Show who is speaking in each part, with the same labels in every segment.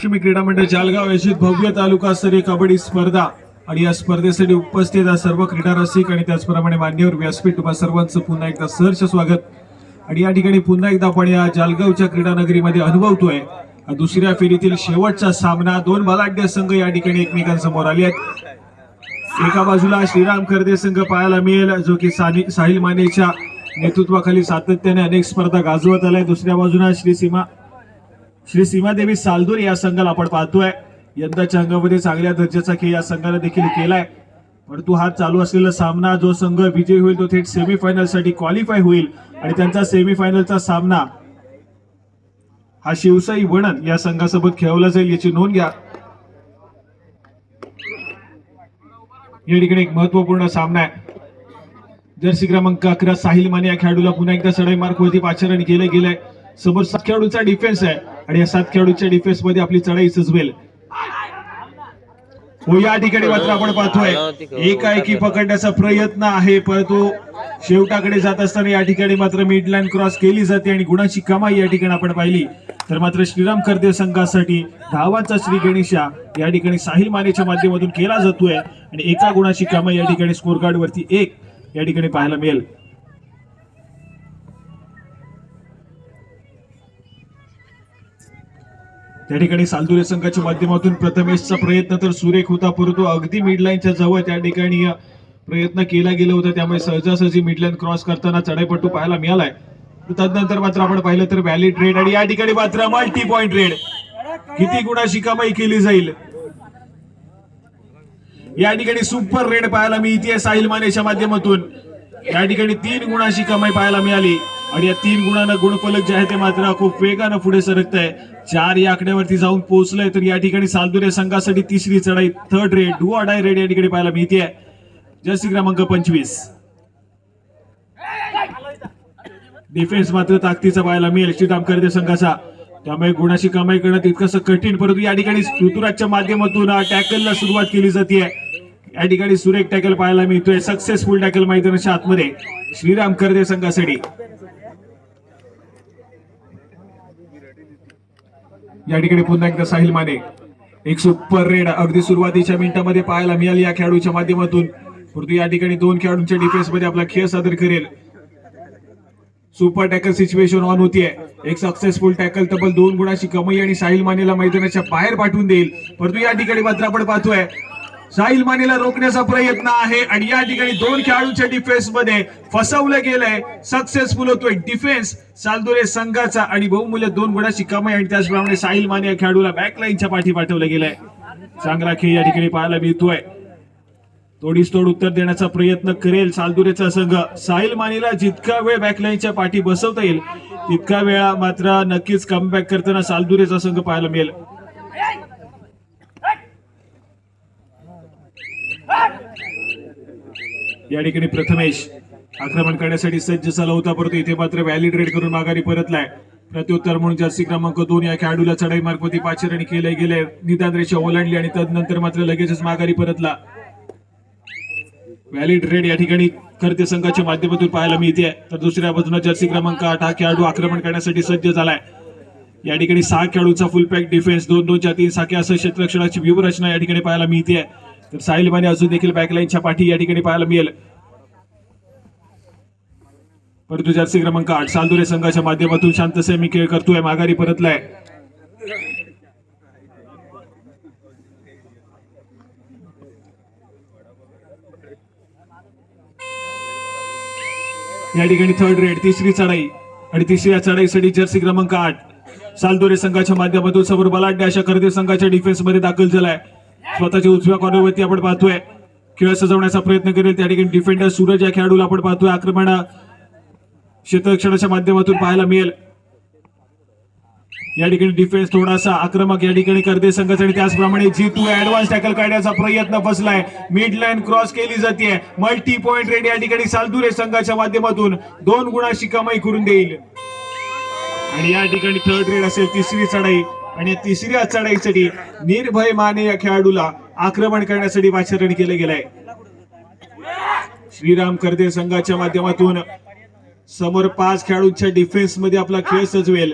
Speaker 1: महालक्ष्मी क्रीडा मंडळ जालगाव आयोजित भव्य तालुकास्तरीय कबड्डी स्पर्धा आणि या स्पर्धेसाठी उपस्थित सर्व क्रीडा रसिक आणि त्याचप्रमाणे मान्यवर व्यासपीठ तुम्हा सर्वांचं पुन्हा एकदा सहर्ष स्वागत. आणि या ठिकाणी पुन्हा एकदा आपण या जालगावच्या क्रीडा नगरीमध्ये अनुभवतोय दुसऱ्या फेरीतील शेवटचा सामना दोन बलाढ्य संघ या ठिकाणी एकमेकांसमोर आले आहेत. एका बाजूला श्रीराम खर्दे संघ पाहायला मिळेल जो की सानी- साहिल मानेच्या नेतृत्वाखाली सातत्याने अनेक स्पर्धा गाजवत आलाय. दुसऱ्या बाजूला श्री सीमा श्री सीमादेवी सालदूर या संघाला आपण पाहतोय. यंदाच्या अंगामध्ये चांगल्या दर्जाचा खेळ या संघाला देखील केलाय. परंतु हा चालू असलेला सामना जो संघ विजयी होईल तो थेट सेमीफायनलसाठी क्वालिफाय होईल. आणि त्यांचा सेमीफायनलचा सामना हा शिवसाई वणन या संघासोबत खेळवला जाईल याची नोंद घ्या. या ठिकाणी एक महत्त्वपूर्ण सामना आहे. जर्सी क्रमांक अकरा साहिल माने या खेळाडूला पुन्हा एकदा सडाई मार्क वरती पाचारण केलं गेलंय. समोर सात खेळाडूचा डिफेन्स आहे. आणि या सात खेळाडूच्या डिफेन्समध्ये आपली चढाई सजवेल. हो या ठिकाणी मात्र आपण पाहतोय. एकाएकी पकडण्याचा प्रयत्न आहे परंतु शेवटाकडे जात असताना या ठिकाणी मात्र मिडलाईन क्रॉस केली जाते आणि गुणाची कमाई या ठिकाणी आपण पाहिली. तर मात्र श्रीराम कर्दे संघासाठी धावांचा श्री गणेशा या ठिकाणी साहिल मानेच्या माध्यमातून केला जातोय. आणि एका गुणाची कमाई या ठिकाणी स्कोर कार्ड वरती एक या ठिकाणी पाहायला मिळेल. त्या ठिकाणी सालदुरे संघाच्या माध्यमातून प्रथमेशचा प्रयत्न तर सुरेख होता परंतु अगदी मिडलाईनच्या जवळ त्या ठिकाणी प्रयत्न केला गेला होता. त्यामुळे सहजासहजी मिडलाईन क्रॉस करताना चढाईपट्टू पाहायला मिळालाय. तदनंतर मात्र आपण पाहिलं तर व्हॅलिड रेड आणि या ठिकाणी मात्र मल्टी पॉइंट रेड किती गुणाशी कमाई केली जाईल? या ठिकाणी सुपर रेड पाहायला मिळते साहिल मानेच्या माध्यमातून. या ठिकाणी तीन गुणाशी कमाई पाहायला मिळाली. आणि या तीन गुणानं गुणफलक जे आहे ते मात्र खूप वेगानं पुढे सरकत आहे चार या आकड्यावरती जाऊन पोहोचलंय तर या ठिकाणी सालदुरे संघासाठी तिसरी चढाई third raid do or die raid या ठिकाणी पाहायला मिळते. जर्सी क्रमांक पंचवीस. डिफेन्स मात्र ताकदीचा पाहायला मिळेल. श्रीराम कर्दे संघाचा. त्यामुळे गुणाची कमाई करणं तितकंसं कठीण परंतु या ठिकाणी ऋतुराजच्या माध्यमातून टॅकलला सुरुवात केली जाते या ठिकाणी सुरेख टॅकल पाहायला मिळतोय. सक्सेसफुल टॅकल मैदानाच्या आतमध्ये. श्रीराम कर्दे संघासाठी. या ठिकाणी पुन्हा एकदा साहिल माने. एक सुपर रेड अगदी सुरुवातीच्या मिनिटामध्ये पाहायला मिळाली या खेळाडूच्या माध्यमातून. परंतु या ठिकाणी दोन खेळाडूंच्या डिफेन्समध्ये आपला खेळ सादर करेल. सुपर टॅकल सिच्युएशन ऑन होतीये. एक सक्सेसफुल टॅकल तब्बल दोन गुणाची कमाई आणि साहिल मानेला मैदानाच्या बाहेर पाठवून देईल. परंतु या ठिकाणी मात्र आपण पाहतोय साहिल मानेला रोखण्याचा प्रयत्न आहे आणि या ठिकाणी दोन खेळाडूंच्या डिफेन्समध्ये फसवलं गेलंय. सक्सेसफुल होतोय डिफेन्स सालदुरे संघाचा आणि बहुमूल्य दोन गुणाची कमाई आणि त्याचप्रमाणे साहिल माने या खेळाडूला बॅकलाईनच्या पाठी पाठवलं गेलंय. चांगला खेळ या ठिकाणी पाहायला मिळतोय. तोडीस तोड उत्तर देण्याचा प्रयत्न करेल सालदुरेचा संघ. साहिल मानेला जितका वेळ बॅकलाईनच्या पाठी बसवता येईल तितका वेळा मात्र नक्कीच कमबॅक करताना सालदुरेचा संघ पाहायला मिळेल. या ठिकाणी प्रथमेश आक्रमण करण्यासाठी सज्ज झाला होता. परंतु इथे मात्र व्हॅलिड रेड करून माघारी परतलाय. प्रत्युत्तर म्हणून जर्सी क्रमांक दोन या खेळाडूला चढाई मार्फत पाचशे रन केले गेले. निदान रेषा ओलांडली आणि तदनंतर मात्र लगेचच माघारी परतला. व्हॅलिड रेड या ठिकाणी करते संघाच्या माध्यमातून पाहायला मिळते. तर दुसऱ्या बाजूला जर्सी क्रमांक आठ हा खेळाडू आक्रमण करण्यासाठी सज्ज झालाय. या ठिकाणी सहा खेळाडूचा फुल पॅक डिफेन्स दोन दोनच्या तीन साख्या असं क्षेत्रक्षणाची व्यूहरचना या ठिकाणी पाहायला मिळते. तर साहिल माने अजून देखील बॅकलाईनच्या पाठी या ठिकाणी पाहायला मिळेल. परंतु जर्सी क्रमांक आठ. सालदुरे संघाच्या माध्यमातून शांत सेमी खेळ करतोय. माघारी परतलाय. या ठिकाणी थर्ड रेड तिसरी चढाई. आणि तिसऱ्या चढाईसाठी जर्सी क्रमांक आठ. सालदोरे संघाच्या माध्यमातून समोर बलाढ्य अशा खरेदी संघाच्या डिफेन्समध्ये दाखल झालाय. स्वतःच्या उजव्या कॉर्नरवरती आपण पाहतोय. खेळ सजवण्याचा प्रयत्न करेल. त्या ठिकाणी डिफेंडर सूरज या खेळाडूला आपण पाहतोय. आक्रमण क्षेत्ररक्षणाच्या माध्यमातून पाहायला मिळेल. या ठिकाणी डिफेन्स थोडासा आक्रमक या ठिकाणी करते संघाचा आणि त्याचप्रमाणे जी टू ऍडव्हान्स टॅकल काढण्याचा प्रयत्न फसलाय मिड लाईन क्रॉस केली जाते मल्टी पॉइंट रेड या ठिकाणी सालदुरे संघाच्या माध्यमातून दोन गुणाशी कमाई करून देईल. आणि या ठिकाणी थर्ड रेड असेल तिसरी चढाई. आणि या तिसऱ्या चढाईसाठी निर्भय माने या खेळाडूला आक्रमण करण्यासाठी पाचारण केलं गेलंय. श्रीराम कर्दे संघाच्या माध्यमातून समोर पाच खेळाडूंच्या डिफेन्समध्ये आपला खेळ सजवेल.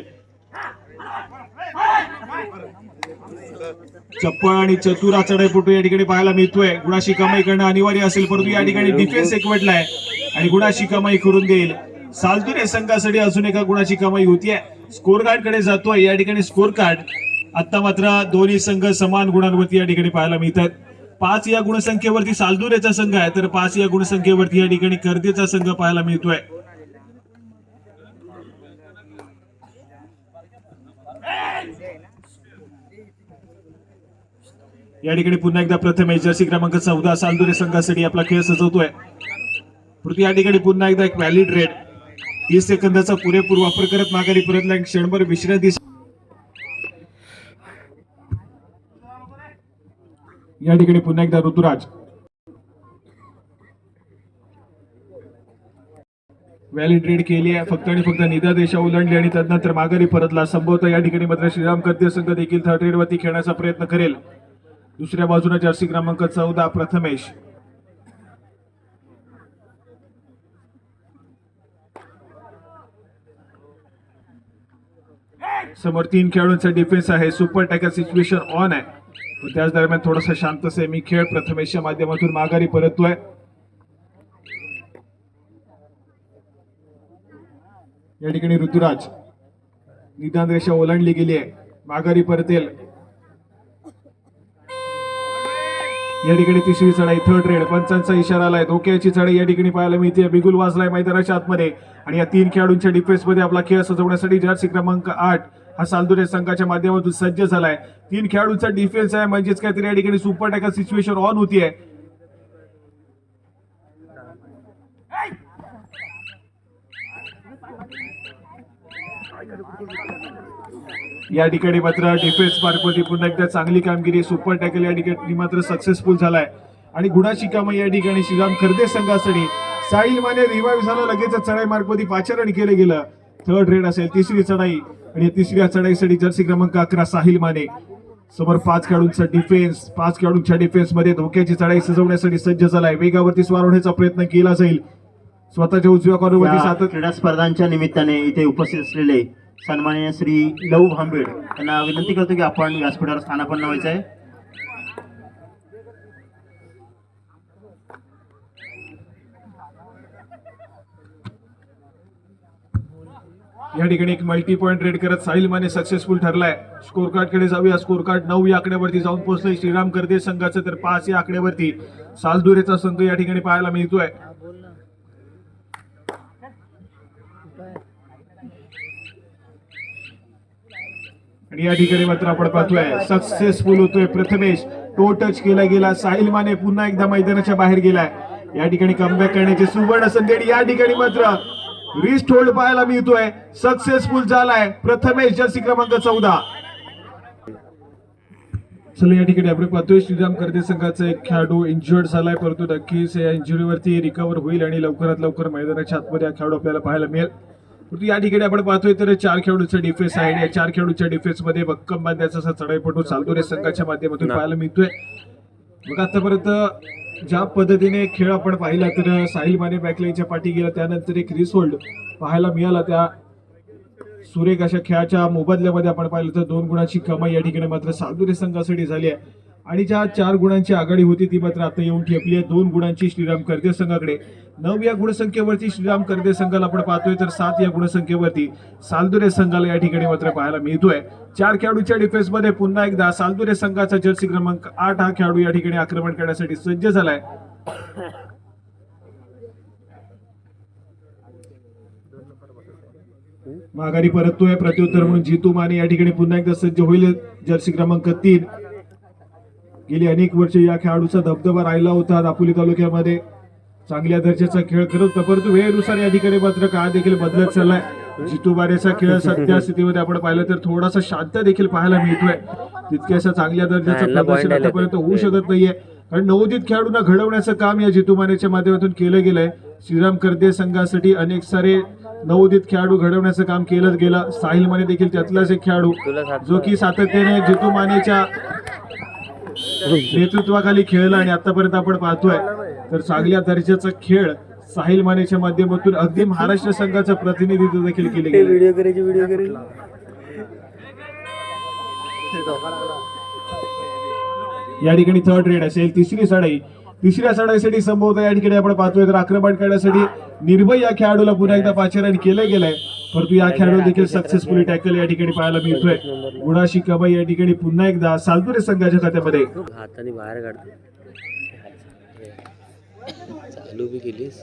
Speaker 1: चप्पळ आणि चतुरा चढाईपटू या ठिकाणी पाहायला मिळतोय. गुणाशी कमाई करणं अनिवार्य असेल परंतु या ठिकाणी डिफेन्स एकवटलाय आणि गुणाशी कमाई करून देईल. सालतुरे संघासाठी अजून एका गुणाची कमाई होतीये. स्कोर कार्डकडे जातोय. या ठिकाणी स्कोर कार्ड आता मात्र दोन्ही संघ समान गुणांवरती या ठिकाणी पाहायला मिळतात. पाच या गुणसंख्येवरती सालदुरेचा संघ आहे. तर पाच या गुणसंख्येवरती या ठिकाणी कर्देचा संघ पाहायला मिळतोय. या ठिकाणी पुन्हा एकदा प्रथम जर्सी क्रमांक चौदा सालदुरे संघासाठी आपला खेळ सजवतोय. या ठिकाणी पुन्हा एकदा एक व्हॅलिड रेट तीस सेकंदाचा पुरेपूर वापर करत माघारी परतला क्षणभर विश्रांती या ठिकाणी पुन्हा एकदा ऋतुराज. व्हॅलिड रेड केली आहे. फक्त आणि फक्त निदा देशा ओलांडली आणि तदनंतर माघारी परतला. संभवतः या ठिकाणी मात्र श्रीराम करते संघ देखील थर्ड रेड वरती खेळण्याचा प्रयत्न करेल. दुसऱ्या बाजूने जर्सी क्रमांक चौदा प्रथमेश. समोर तीन खेळाडूंचा डिफेन्स आहे. सुपर टॅकर सिच्युएशन ऑन आहे. पण त्याच दरम्यान थोडासा शांत सेमी खेळ. प्रथमेशच्या माध्यमातून माघारी परततोय. या ठिकाणी ऋतुराज निदान रेषा ओलांडली गेली आहे. माघारी परतेल. या ठिकाणी तिसरी चढाई थर्ड रेड पंचांचा इशारा आलाय. धोक्याची चढाई या ठिकाणी पाहायला मिळते. बिगुल वाजलाय मैदानाच्या आतमध्ये. आणि या तीन खेळाडूंच्या डिफेन्समध्ये आपला खेळ सजवण्यासाठी जर्सी क्रमांक आठ हा सालदुरे संघाच्या माध्यमातून सज्ज झालाय. तीन खेळाडूंचा डिफेन्स आहे. म्हणजेच काहीतरी या ठिकाणी सुपर टॅकल सिच्युएशन ऑन होतीये. या ठिकाणी मात्र डिफेन्स मार्फत पुन्हा एकदा चांगली कामगिरी सुपर टॅकल या ठिकाणी मात्र सक्सेसफुल झालाय. आणि गुणाची कामं या ठिकाणी श्रीराम खर्दे संघासाठी साहिल माने रिवाईव्ह झाला. लगेच चढाई मार्कमध्ये पाचारण केलं गेलं. थर्ड रेड असेल. तिसरी चढाई. आणि तिसऱ्या चढाईसाठी जर्सी क्रमांक अकरा साहिल माने. समोर पाच खेळाडूंचा डिफेन्स पाच खेळाडूंच्या डिफेन्समध्ये धोक्याची चढाई सजवण्यासाठी सज्ज झालाय. वेगावरती स्वार होण्याचा प्रयत्न केला जाईल. स्वतःच्या उजव्या कॉर्नरवरती सातत्य
Speaker 2: क्रीडा स्पर्धांच्या निमित्ताने इथे उपस्थित असलेले सन्माननीय श्री लव भांबेड यांना विनंती करतो की आपण व्यासपीठावर स्थानापन्न व्हायचं आहे
Speaker 1: या ठिकाणी एक मल्टी पॉईंट रेड करत साहिल माने सक्सेसफुल ठरलाय. स्कोर कार्डकडे जाऊया. स्कोर कार्ड नऊ या आकड्यावरती जाऊन पोहोचले श्रीराम करदे संघाचं तर पाच या आकड्यावरती. सालदुरेचा संघ या ठिकाणी पाहायला मिळतोय. आणि या ठिकाणी मात्र आपण पाहतोय. सक्सेसफुल होतोय प्रथमेश. टो टच केला गेला. साहिल माने पुन्हा एकदा मैदानाच्या बाहेर गेलाय. या ठिकाणी कमबॅक करण्याची सुवर्ण संधी आणि या ठिकाणी मात्र रिस्ट होल्ड पाहायला मिळतोय. सक्सेसफुल झालाय. प्रथमेश जर्सी क्रमांक चौदा. चला या ठिकाणी आपण पाहतोय श्रीराम कर्दे संघाचा एक खेळाडू इंजुर्ड झालाय. परंतु नक्कीच या इंजुरीवरती रिकवर होईल आणि लवकरात लवकर मैदानाच्या आतमध्ये हा खेळाडू आपल्याला पाहायला मिळेल. परंतु या ठिकाणी आपण पाहतोय तर चार खेळाडूंचा डिफेन्स आहे. आणि या चार खेळाडूच्या डिफेन्समध्ये भक्कम बांधण्याचा असा चढाईपटू चालदोरे संघाच्या माध्यमातून पाहायला मिळतोय. मग आतापर्यंत ज्या पद्धतीने खेळ आपण पाहिला तर साहिल माने बॅकलाईनच्या पाठी गेला त्यानंतर एक रिसोल्ड पाहायला मिळाला. त्या सुरेख अशा खेळाच्या मोबदल्यामध्ये आपण पाहिलं तर दोन गुणाची कमाई या ठिकाणी मात्र सालदुरे संघासाठी झाली आहे. आणि ज्या चार गुणांची आघाडी होती ती मात्र आता येऊन ठेपली आहे. दोन गुणांची श्रीराम करदे संघाकडे. नऊ या गुणसंख्येवरती श्रीराम करदे संघाला आपण पाहतोय तर सात या गुणसंख्येवरती सालदुरे संघाला या ठिकाणी मात्र पाहायला मिळतोय. चार खेळाडूच्या डिफेन्समध्ये पुन्हा एकदा सालदुरे संघाचा जर्सी क्रमांक आठ हा खेळाडू या ठिकाणी आक्रमण करण्यासाठी सज्ज झालाय. माघारी परततोय प्रत्युत्तर म्हणून जितू माने या ठिकाणी पुन्हा एकदा सज्ज होईल. जर्सी क्रमांक तीन. गेली अनेक वर्ष या खेळाडूचा धबधबा राहिला होता दापोली तालुक्यामध्ये. चांगल्या दर्जाचा खेळ करत होता परंतु वेळेनुसार या ठिकाणी मात्र काळ देखील बदलत चाललाय. जितू बारेचा खेळ सध्या स्थितीमध्ये आपण पाहिलं तर थोडासा शांत देखील पाहायला मिळतोय. तितक्याशा चांगल्या दर्जाचं प्रदर्शन आतापर्यंत होऊ शकत नाहीये. कारण नवोदित खेळाडूंना घडवण्याचं काम या जितू मानेच्या माध्यमातून केलं गेलंय. श्रीराम करदे संघासाठी अनेक सारे नवोदित खेळाडू घडवण्याचं काम केलं गेलं. साहिल माने देखील त्यातलाच एक खेळाडू. जो की सातत्याने जितू मानेच्या नेतृत्वाखाली खेळला आणि आतापर्यंत आपण पाहतोय. तर चांगल्या दर्जाचा खेळ साहिल मानेच्या माध्यमातून अगदी महाराष्ट्र संघाचं प्रतिनिधित्व देखील केले गेले.
Speaker 3: व्हिडिओ करायची व्हिडिओ करायची
Speaker 1: या ठिकाणी थर्ड रेड असेल तिसरी चढाई तिसऱ्या चढाईसाठी संभवत या ठिकाणी आपण पाहतोय तर आक्रमण करण्यासाठी निर्भय या खेळाडूला पुन्हा एकदा पाचारण केलं गेलंय. परंतु या खेळाडू देखील सक्सेसफुली टॅकल या ठिकाणी पाहायला मिळतोय. गुणाशी कमाई या ठिकाणी पुन्हा एकदा सालतुरे संघाच्या खात्यामध्ये.
Speaker 3: हाताने बाहेर काढते. चालू बी केलीस.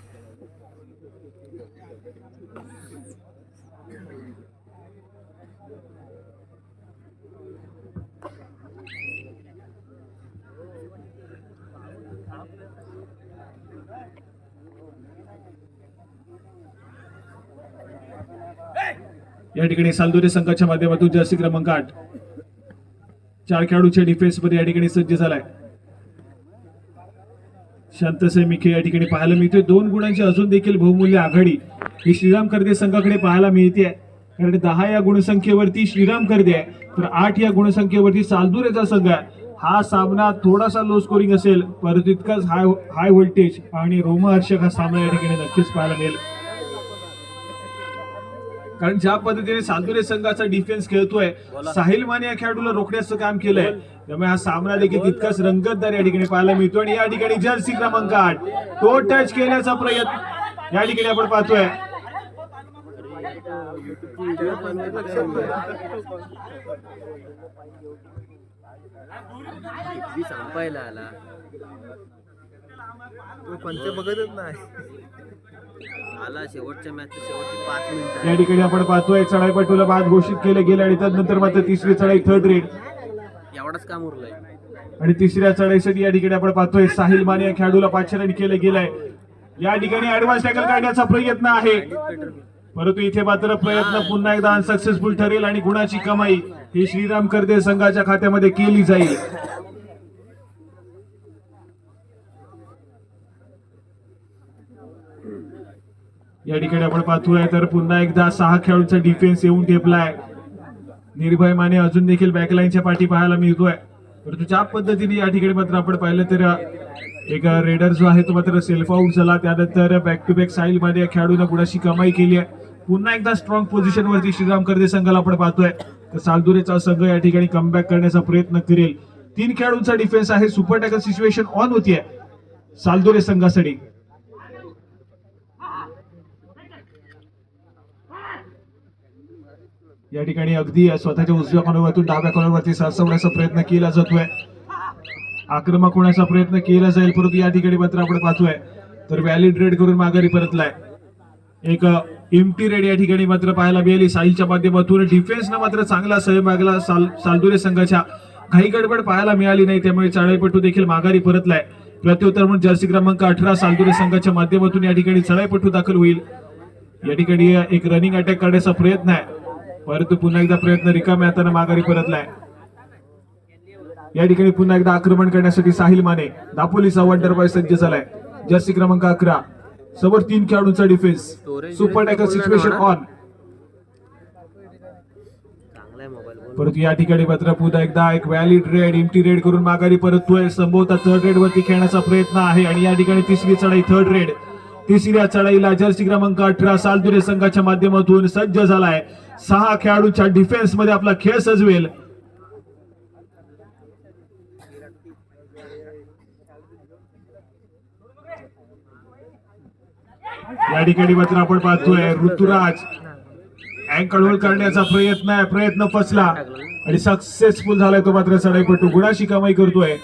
Speaker 1: या ठिकाणी सालदुरे संघाच्या माध्यमातून जर्सी क्रमांक आठ. चार खेळाडूच्या डिफेन्समध्ये या ठिकाणी सज्ज झालाय. शांतसे मिखे या ठिकाणी पाहायला मिळते दोन गुणांची अजून देखील बहुमूल्य आघाडी ही श्रीराम कर्दे संघाकडे पाहायला मिळते कारण दहा या गुणसंख्येवरती श्रीराम कर्दे आहे. तर आठ या गुणसंख्येवरती सालदुरेचा संघ आहे. हा सामना थोडासा लो स्कोरिंग असेल परंतु इतकाच हाय हाय व्होल्टेज आणि रोमहर्षक हा सामना या ठिकाणी नक्कीच पाहायला मिळेल. कारण ज्या पद्धतीने सालदुरे संघाचा डिफेन्स खेळतोय साहिल माने या खेळाडूला रोखण्याचं काम केलंय. त्यामुळे हा सामना देखील तितकाच रंगतदार या ठिकाणी पाहायला मिळतो आणि या ठिकाणी जर्सी क्रमांक आठ. तो टच केल्याचा प्रयत्न या ठिकाणी आपण पाहतोय.
Speaker 3: संपायला आला. तो पंच बघतच नाही. आला शेवटच्या मॅच शेवटची पाच मिनिटं
Speaker 1: या ठिकाणी आपण पाहतोय चढाईपटूला बाद घोषित केले गेले आणि त्यानंतर मात्र तिसरी चढाई थर्ड रेड
Speaker 3: एवढाच काम उरलंय.
Speaker 1: आणि तिसऱ्या चढाईसाठी या ठिकाणी आपण पाहतोय साहिल माने या खेळाडूला पाचारण केलं गेलंय या ठिकाणी ऍडव्हान्स टॅकल काढण्याचा प्रयत्न आहे. परंतु इथे मात्र प्रयत्न पुन्हा एकदा अनसक्सेसफुल ठरेल आणि गुणाची कमाई ही श्रीराम कर्दे संघाच्या खात्यामध्ये केली जाईल. या ठिकाणी आपण पाहतोय तर पुन्हा एकदा सहा खेळाडूंचा डिफेन्स येऊन टेपलाय. निर्भय माने अजून देखील बॅकलाईनच्या पाठी पाहायला मिळतोय. परंतु ज्या पद्धतीने या ठिकाणी मात्र आपण पाहिलं तर एक रेडर जो आहे तो मात्र सेल्फ आउट झाला. त्यानंतर बॅक टू बॅक साईल मध्ये या खेळाडूने गुणाशी कमाई केली आहे? पुन्हा एकदा स्ट्रॉंग पोझिशन वरती श्रीराम कर्दे संघाला आपण पाहतोय. तर सालदुरेचा संघ या ठिकाणी कमबॅक करण्याचा प्रयत्न करेल. तीन खेळाडूंचा डिफेन्स आहे. सुपर टॅकल सिच्युएशन ऑन होतीये. सालदुरे संघासाठी. या ठिकाणी अगदी स्वतःच्या उजव्या कॉर्नरवरतून डाव्या कॉर्नरवरती सरसवण्याचा प्रयत्न केला जातोय. आक्रमक होण्याचा प्रयत्न केला जाईल. परंतु या ठिकाणी मात्र आपण पाहतोय तर व्हॅलिड रेड करून माघारी परतलाय. एक एमटी रेड या ठिकाणी मात्र पाहायला मिळाली. साईलच्या माध्यमातून डिफेन्सनं मात्र चांगला सहभागला साल सालदुरे संघाच्या घाई गडबड पाहायला मिळाली नाही. त्यामुळे चढाईपटू देखील माघारी परतलाय. प्रत्युत्तर म्हणून जर्सी क्रमांक अठरा सालदुरे संघाच्या माध्यमातून या ठिकाणी चढाईपटू दाखल होईल. या ठिकाणी एक रनिंग अटॅक करण्याचा प्रयत्न आहे. परंतु पुन्हा एकदा प्रयत्न रिकाम्या हाताने माघारी परतलाय. या ठिकाणी पुन्हा एकदा आक्रमण करण्यासाठी साहिल माने दापोलीचा वंडर बॉय सज्ज झालाय. जर्सी क्रमांक अकरा. समोर तीन खेळाडूंचा defence super tackle situation on
Speaker 3: परत
Speaker 1: परंतु या ठिकाणी मात्र पुन्हा एकदा एक व्हॅलिड रेड इमटी रेड करून माघारी परततोय. संभवता थर्ड रेड वरती खेळण्याचा प्रयत्न आहे आणि या ठिकाणी तिसरी चढाई थर्ड रेड तिसऱ्या चढाईला जर्सी क्रमांक अठरा सालदुरे संघाच्या माध्यमातून सज्ज झालाय. सहा खेळाडूच्या डिफेन्समध्ये आपला खेळ सजवेल. या ठिकाणी मात्र आपण पाहतोय ऋतुराज अँकल होल करण्याचा प्रयत्न आहे प्रयत्न फसला आणि सक्सेसफुल झालाय तो मात्र चढाईपटू. गुणाशी कमाई करतोय.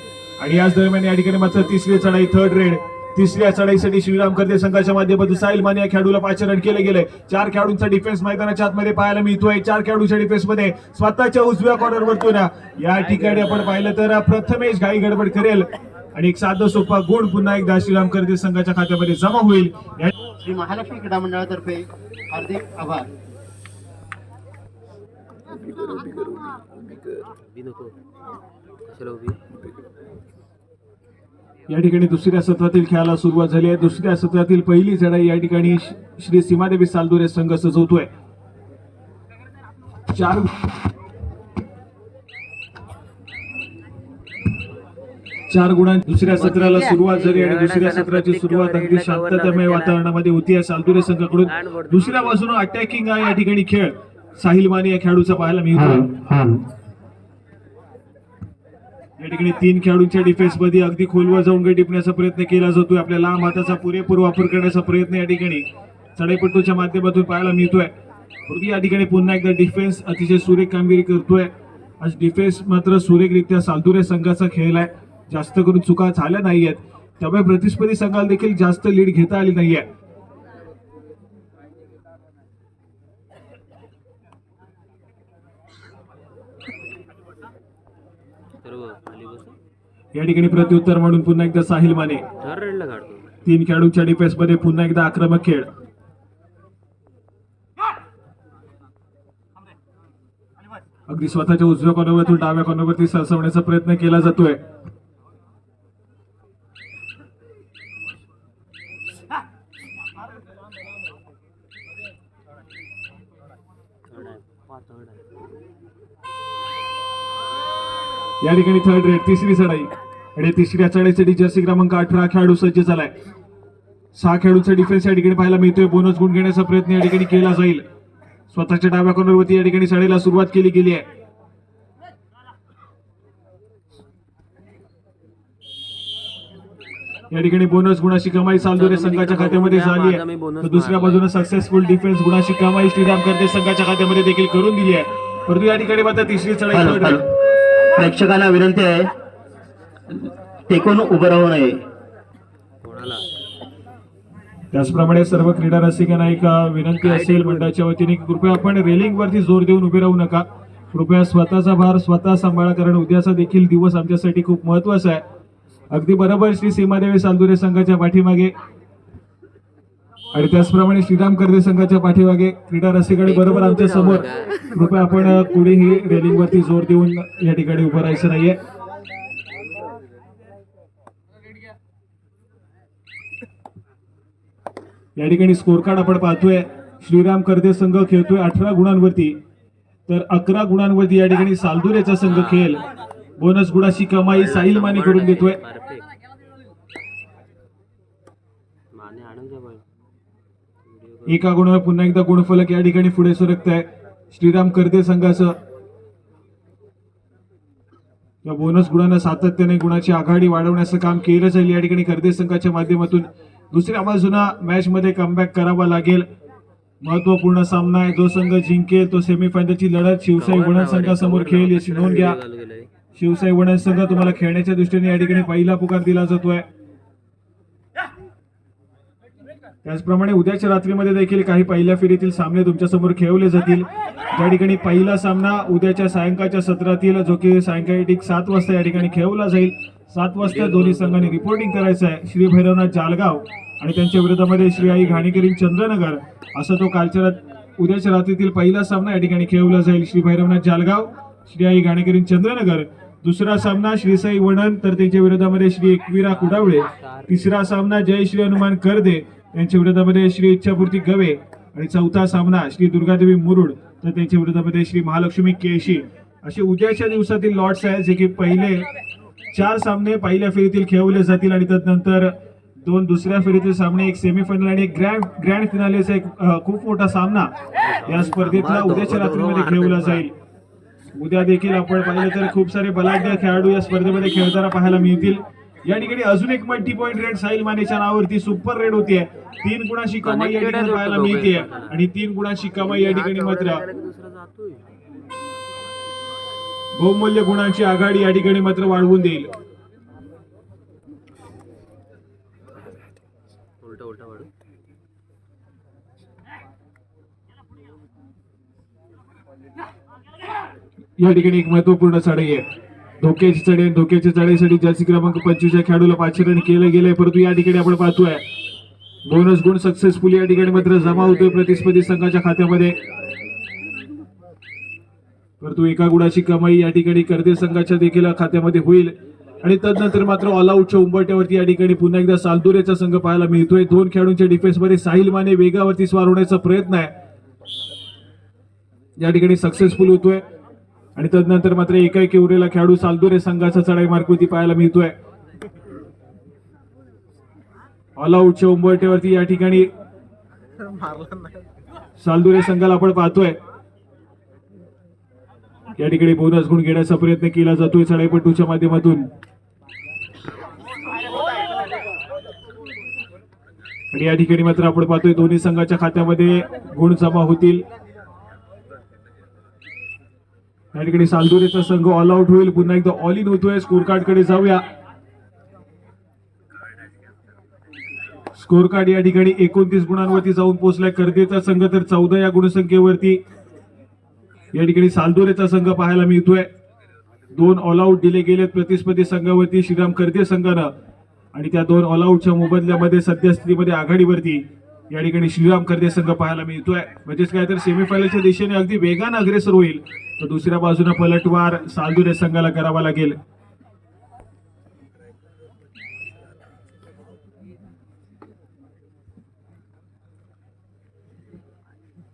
Speaker 1: आणि याच दरम्यान या ठिकाणी मात्र तिसरी चढाई थर्ड रेड तिसऱ्या चढाईसाठी श्रीराम कर्दे संघाच्या माध्यमातून साहिल माने या खेळाडूला पाचारण केलं गेलंय चार खेळाडूंचा डिफेन्स मैदानाच्या आतमध्ये पाहायला मिळतोय चार खेळाडूच्या डिफेन्समध्ये स्वतःच्या उजव्या कॉर्नर वरतून या ठिकाणी आपण पाहिलं तर प्रथमेश घाई गडबड करेल आणि एक साधं सोपा गुण पुन्हा एकदा श्रीराम कर्दे संघाच्या खात्यामध्ये जमा होईल या
Speaker 2: श्री महालक्ष्मी क्रीडा मंडळातर्फे हार्दिक आभार
Speaker 1: या ठिकाणी दुसऱ्या सत्रातील खेळाला सुरुवात झाली आहे. दुसऱ्या सत्रातील पहिली चढाई या ठिकाणी श्री सीमादेवी सालदुरे संघ सजवतोय. चार चार गुणां दुसऱ्या सत्राला सुरुवात झाली आणि दुसऱ्या सत्राची सुरुवात अगदी शांततामय वातावरणामध्ये होती या सालदुरे संघाकडून. दुसऱ्या बाजूने अटॅकिंग आहे या ठिकाणी खेळ. साहिल माने या खेळाडूचा पाहायला मिळतो या ठिकाणी तीन खेळाडूंच्या डिफेन्समध्ये अगदी खोलवर जाऊन गडी टिपण्याचा प्रयत्न केला जातोय. आपल्या लांब हाताचा पुरेपूर वापर करण्याचा प्रयत्न या ठिकाणी चढेपट्टूच्या माध्यमातून पाहायला मिळतोय. परंतु या ठिकाणी पुन्हा एकदा डिफेन्स अतिशय सुरेख कामगिरी करतोय. आज डिफेन्स मात्र सुरेखरित्या सालदुरे संघाचा खेळ आहे. जास्त करून चुका झाल्या नाहीयेत. त्यामुळे प्रतिस्पर्धी संघाला देखील जास्त लीड घेता आली नाहीये.
Speaker 3: आहे
Speaker 1: या ठिकाणी प्रत्युत्तर म्हणून पुन्हा एकदा साहिल माने. तीन खेळाडूंच्या डिफेन्समध्ये पुन्हा एकदा आक्रमक खेळ. अगदी स्वतःच्या उजव्या कॉर्नरवरतून डाव्या कॉर्नरवरती सरसवण्याचा प्रयत्न केला जातोय. या ठिकाणी थर्ड रेड तिसरी चढाई आणि तिसऱ्या चढाईसाठी जर्सी क्रमांक अठरा खेळाडू सज्ज झालाय. सहा खेळाडूंचा डिफेन्स या ठिकाणी पाहायला मिळतोय. बोनस गुण घेण्याचा प्रयत्न या ठिकाणी केला जाईल. स्वतःच्या डाव्या कॉर्नरवरती या ठिकाणी चढाईला सुरुवात केली गेली आहे. या ठिकाणी बोनस गुणाची कमाई चालदोरे संघाच्या खात्यामध्ये झाली आहे. तर दुसऱ्या बाजूने सक्सेसफुल डिफेन्स गुणाची कमाई श्रीराम करते संघाच्या खात्यामध्ये देखील करून दिली आहे. परंतु या ठिकाणी मात्र तिसरी चढाई.
Speaker 2: प्रेक्षकांना विनंती आहे टेकून उभं राहू नये.
Speaker 1: त्याचप्रमाणे सर्व क्रीडा रसिकांना एक विनंती असेल मंडळाच्या वतीने की कृपया आपण रेलिंग वरती जोर देऊन उभे राहू नका. कृपया स्वतःचा भार स्वतः सांभाळा कारण उद्याचा देखील दिवस आमच्यासाठी खूप महत्त्वाचा आहे. अगदी बरोबर श्री सीमादेवी सालदुरे संघाच्या पाठीमागे आणि त्याचप्रमाणे श्रीराम कर्दे संघाच्या पाठीमागे क्रीडा रसिकांनी बरोबर आमच्यासमोर कृपया आपण कुणीही रेलिंग वरती जोर देऊन या ठिकाणी उभं राहायचं नाहीये. या ठिकाणी स्कोर कार्ड आपण पाहतोय. श्रीराम कर्दे संघ खेळतोय अठरा गुणांवरती. तर अकरा गुणांवरती या ठिकाणी सालदुरेचा संघ खेळ बोनस गुणाशी कमाई साहिल माने करून देतोय. एका गुणावर पुन्हा एकदा गुणफलक या ठिकाणी पुढे सरकत आहे श्रीराम कर्दे संघाचं. या बोनस गुणांना सातत्याने गुणाची आघाडी वाढवण्याचं काम केलं जाईल या ठिकाणी कर्दे संघाच्या माध्यमातून दुसऱ्या बाजूला मॅच मध्ये कमबॅक करावा लागेल. महत्त्वपूर्ण सामना आहे. जो संघ जिंकेल तो सेमीफायनलची लढत शिवसाई वणन संघासमोर खेळेल याची नोंद घ्या. शिवसाई वणन संघ तुम्हाला खेळण्याच्या दृष्टीने या ठिकाणी पहिला पुकार दिला जातोय. त्याचप्रमाणे उद्याच्या रात्रीमध्ये देखील काही पहिल्या फेरीतील सामने तुमच्यासमोर खेळवले जातील. ज्या ठिकाणी पहिला सामना उद्याच्या सायंकाळच्या सत्रातील जो की सायंकाळी ठीक सात वाजता या ठिकाणी खेळवला जाईल. सात वाजता दोन्ही संघांनी रिपोर्टिंग करायचं आहे. श्री भैरवनाथ जालगाव आणि त्यांच्या विरोधामध्ये श्री आई घाणेकरी चंद्रनगर. असा तो कालच्या रात- उद्याच्या रात्रीतील पहिला सामना या ठिकाणी खेळवला जाईल श्री भैरवनाथ जालगाव. श्री आई घाणेकरी चंद्रनगर. दुसरा सामना श्री साई वणन तर त्यांच्या विरोधामध्ये श्री एकवीरा कुडावळे. तिसरा सामना जय श्री हनुमान करदे त्यांच्या विरोधामध्ये श्री इच्छापूर्ती गवे. आणि चौथा सामना श्री दुर्गादेवी मुरुड तर त्यांच्या विरोधामध्ये श्री महालक्ष्मी केशी असे उद्याच्या दिवसातील लॉट्स आहेत जे की पहिले चार सामने पहिल्या फेरीतील खेळवले जातील आणि तदनंतर दोन दुसऱ्या फेरीतील सामने एक सेमीफायनल आणि एक ग्रँड ग्रँड फिनालेचा एक खूप मोठा सामना या स्पर्धेतला उद्याच्या रात्रीमध्ये खेळवला जाईल. उद्या देखील आपण पाहिलं तर खूप सारे बलाढ्य खेळाडू या स्पर्धेमध्ये खेळताना पाहायला मिळतील. या ठिकाणी अजून एक मल्टी पॉईंट रेड साहिल मानेच्या नावावरती सुपर रेड होतीये तीन गुणाची कमाई या ठिकाणी पाहायला मिळते. आणि तीन गुणाची कमाई या ठिकाणी मात्र बहुमूल्य गुणांची आघाडी या ठिकाणी मात्र वाढवून देईल. या ठिकाणी एक महत्त्वपूर्ण चढाई आहे. धोक्याची चढाई. धोक्याच्या चढाईसाठी जर्सी क्रमांक पंचवीसच्या खेळाडूला पाचशे केलं गेलंय परंतु या ठिकाणी आपण पाहतोय. बोनस गुण सक्सेसफुल या ठिकाणी मात्र जमा होतोय प्रतिस्पर्धी संघाच्या खात्यामध्ये. परंतु एका गुणाची कमाई या ठिकाणी कर्दे संघाच्या देखील खात्यामध्ये होईल. आणि तदनंतर मात्र ऑल आउटच्या उंबरट्यावरती या ठिकाणी पुन्हा एकदा सालदुरेचा संघ पाहायला मिळतोय. दोन खेळाडूंच्या डिफेन्समध्ये साहिल माने वेगावरती स्वार होण्याचा प्रयत्न आहे. या ठिकाणी सक्सेसफुल होतोय. आणि तदनंतर मात्र एकाएकी उरलेला खेळाडू सालदुरे संघाचा चढाई मार्कवरती पाहायला मिळतोय. ऑल आउटच्या उंबरट्यावरती या ठिकाणी सालदुरे संघाला आपण पाहतोय. या ठिकाणी बोनस गुण घेण्याचा प्रयत्न केला जातोय चढाईपटूच्या माध्यमातून. आणि या ठिकाणी मात्र आपण पाहतोय दोन्ही संघाच्या खात्यामध्ये गुण जमा होतील. या ठिकाणी सालदुरेचा संघ ऑल आउट होईल. पुन्हा एकदा ऑल इन होतोय. स्कोर कार्डकडे जाऊया. स्कोर कार्ड या ठिकाणी एकोणतीस गुणांवरती जाऊन पोहोचलाय. कर्देचा संघ तर चौदा या गुणसंख्येवरती. या ठिकाणी सालदोरेचा संघ पाहायला मिळतोय. दोन ऑल आऊट दिले गेलेत प्रतिस्पर्धी संघावरती श्रीराम कर्दे संघानं. आणि त्या दोन ऑल आऊटच्या मोबदल्यामध्ये सद्यस्थितीमध्ये आघाडीवरती या ठिकाणी श्रीराम कर्दे संघ पाहायला मिळतोय. म्हणजेच काय तर सेमीफायनलच्या दिशेने अगदी वेगानं अग्रेसर होईल. तर दुसऱ्या बाजूने पलटवार सालदुरे संघाला करावा लागेल.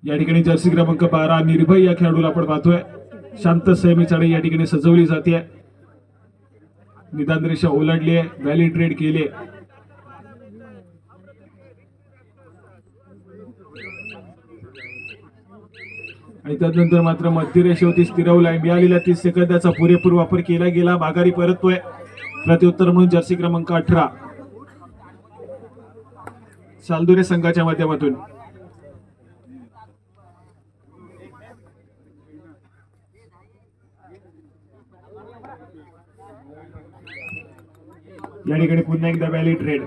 Speaker 1: या ठिकाणी जर्सी क्रमांक बारा निर्भय या खेळाडूला आपण पाहतोय. शांत सैमी चढाई या ठिकाणी सजवली जाते निदान रेषा ओलांडली आहे. व्हॅली ट्रेड केले आणि त्यानंतर मात्र मध्यरेषेवरती स्थिरवलाय मिळालेल्या तीस सेकंदाचा पुरेपूर वापर केला गेला. माघारी परततोय. प्रत्युत्तर म्हणून जर्सी क्रमांक अठरा. सालदुरे संघाच्या माध्यमातून. या ठिकाणी पुन्हा एकदा व्हॅली ट्रेड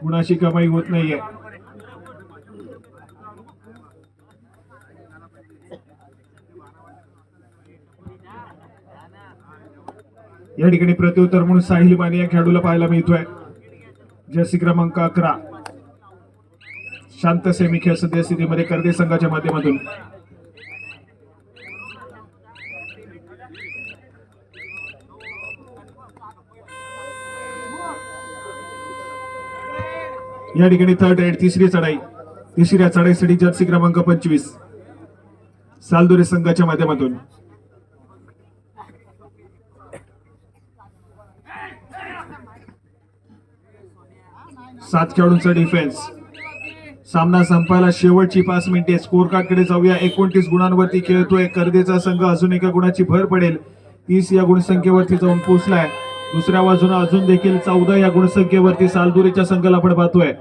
Speaker 1: कुणाशी कमाई होत नाहीये. या ठिकाणी प्रत्युत्तर म्हणून साहिल माने या खेळाडूला पाहायला मिळतोय. जर्सी क्रमांक अकरा. शांत सेमी खेळ सद्यस्थितीमध्ये कर्दे संघाच्या माध्यमातून. या ठिकाणी थर्ड एड तिसरी चढाई. तिसऱ्या चढाईसाठी जर्सी क्रमांक पंचवीस. सालदोरे संघाच्या माध्यमातून. सात खेळाडूंचा डिफेन्स सामना संपायला शेवटची पाच मिनिटे. स्कोर कार्डकडे जाऊया. एकोणतीस गुणांवरती खेळतोय. कर्देचा संघ अजून एका गुणाची भर पडेल. तीस या गुणसंख्येवरती जाऊन पोहोचलाय. दुसऱ्या बाजूने अजून देखील चौदा या गुणसंख्येवरती सालदुरीच्या संघाला आपण पाहतोय.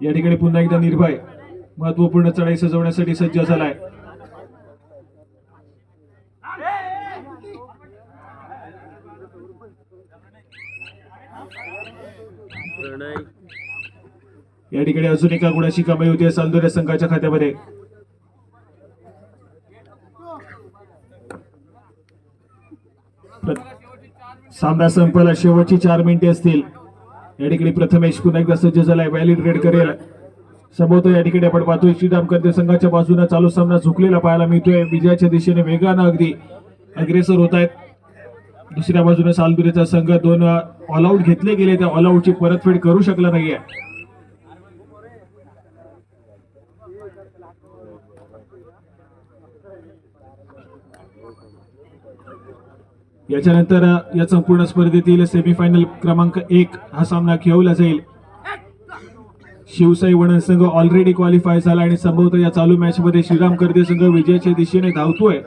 Speaker 1: या ठिकाणी पुन्हा एकदा निर्भय महत्त्वपूर्ण चढाई सजवण्यासाठी सज्ज झालाय. या ठिकाणी अजून एका गुणाची कमाई होती सालदुरे संघाच्या खात्यामध्ये. सामना संपायला शेवटची चार मिनिटे असतील. या ठिकाणी प्रथमेश पुन्हा एकदा सज्ज झालाय. व्हॅलिड रेड करेल समोर या ठिकाणी आपण पाहतोय श्रीराम कर्दे संघाच्या बाजूने चालू सामना झुकलेला पाहायला मिळतोय. विजयाच्या दिशेने वेगानं अगदी अग्रेसर होत आहेत. दुसऱ्या बाजूने सालदुरेचा संघ दोन ऑलआउट घेतले गेले. त्या ऑलआउटची परतफेड करू शकला नाहीये. याच्यानंतर या संपूर्ण स्पर्धेतील सेमीफायनल क्रमांक एक हा सामना खेळवला जाईल. शिवसाई वणन संघ ऑलरेडी क्वालिफाय झाला आणि संभवतः या चालू मॅच मध्ये श्रीराम कर्दे संघ विजयाच्या दिशेने धावतोय.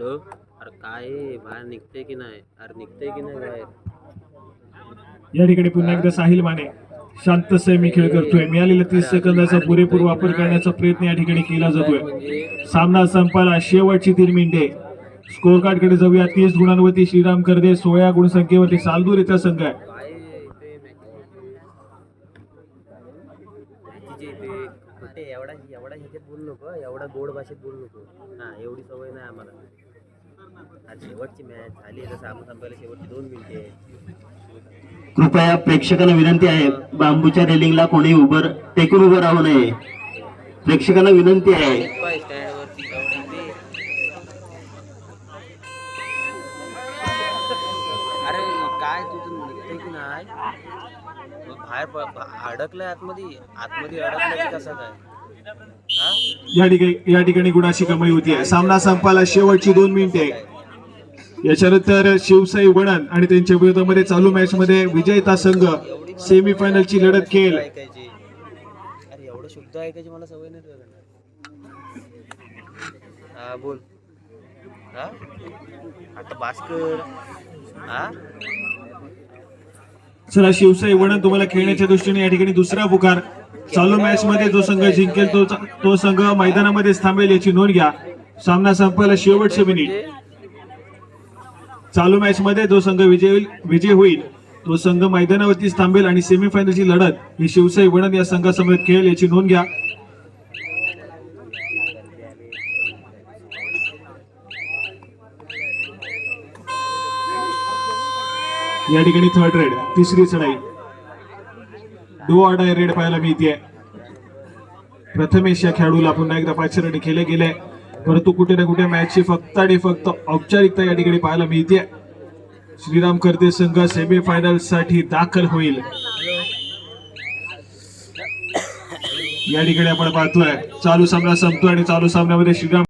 Speaker 3: हॅलो अरे काय बाहेर निघते की नाही? अरे निघते की नाही बाहेर?
Speaker 1: या ठिकाणी पुन्हा एकदा साहिल माने शांत मी खेळ करतोय. मिळालेल्या तीस सेकंदाचा पुरेपूर वापर करण्याचा प्रयत्न या ठिकाणी केला
Speaker 3: म्हणजे जातोय.
Speaker 1: सामना संपायला शेवटची तीन मिनिटे. स्कोर कार्डकडे जाऊया. तीस गुणांवरती श्रीराम कर्दे सोळा गुण संख्येवरती सालदूर येत्या संघ आहे.
Speaker 3: एवढा एवढा गोड भाषेत बोलू नको. हा एवढी सवय नाही आम्हाला. शेवटची मॅच झाली. आहे सामना संपायला शेवटची दोन मिनिटे
Speaker 2: कृपया प्रेक्षकांना विनंती आहे बांबूच्या रेलिंगला कोणी उभं टेकून उभं राहू नये. प्रेक्षकांना विनंती आहे.
Speaker 3: अरे काय तुझं निघतंय की नाही? बाहेर अडकलंय आतमध्ये. आतमध्ये अडकलंय कसं काय? हा?
Speaker 1: या ठिकाणी या ठिकाणी गुणाची कमाई होती सामना संपायला शेवटची दोन मिनिटे याच्यानंतर शिवसाई वणन आणि त्यांच्या विरोधामध्ये चालू मॅच मध्ये विजेता संघ सेमी लढत खेळ.
Speaker 3: शुद्ध ऐकायची मला सवय नाही हा बोल. हा? आता भास्कर हा?
Speaker 1: चला शिवसाई वणन तुम्हाला खेळण्याच्या दृष्टीने या ठिकाणी दुसरा पुकार. चालू मॅच मध्ये जो संघ जिंकेल तो तो संघ मैदानामध्येच थांबेल याची नोंद घ्या. सामना संपायला शेवटचे मिनिट चालू मॅच मध्ये जो संघ विजय होईल विजय होईल तो संघ मैदानावरतीच थांबेल आणि सेमीफायनलची लढत ही शिवसाई वणन या संघासमोर खेळेल याची नोंद घ्या. या ठिकाणी थर्ड रेड तिसरी चढाई. डो ऑर्डर रेड पाहायला मिळते प्रथमेश या खेळाडूला पुन्हा एकदा पाचशे रेड केले गेले. परंतु कुठे ना कुठे मॅचची फक्त आणि फक्त औपचारिकता या ठिकाणी पाहायला मिळते. श्रीराम करते संघ सेमीफायनलसाठी दाखल होईल. या ठिकाणी आपण पाहतोय चालू सामना संपतोय आणि चालू सामन्यामध्ये श्रीराम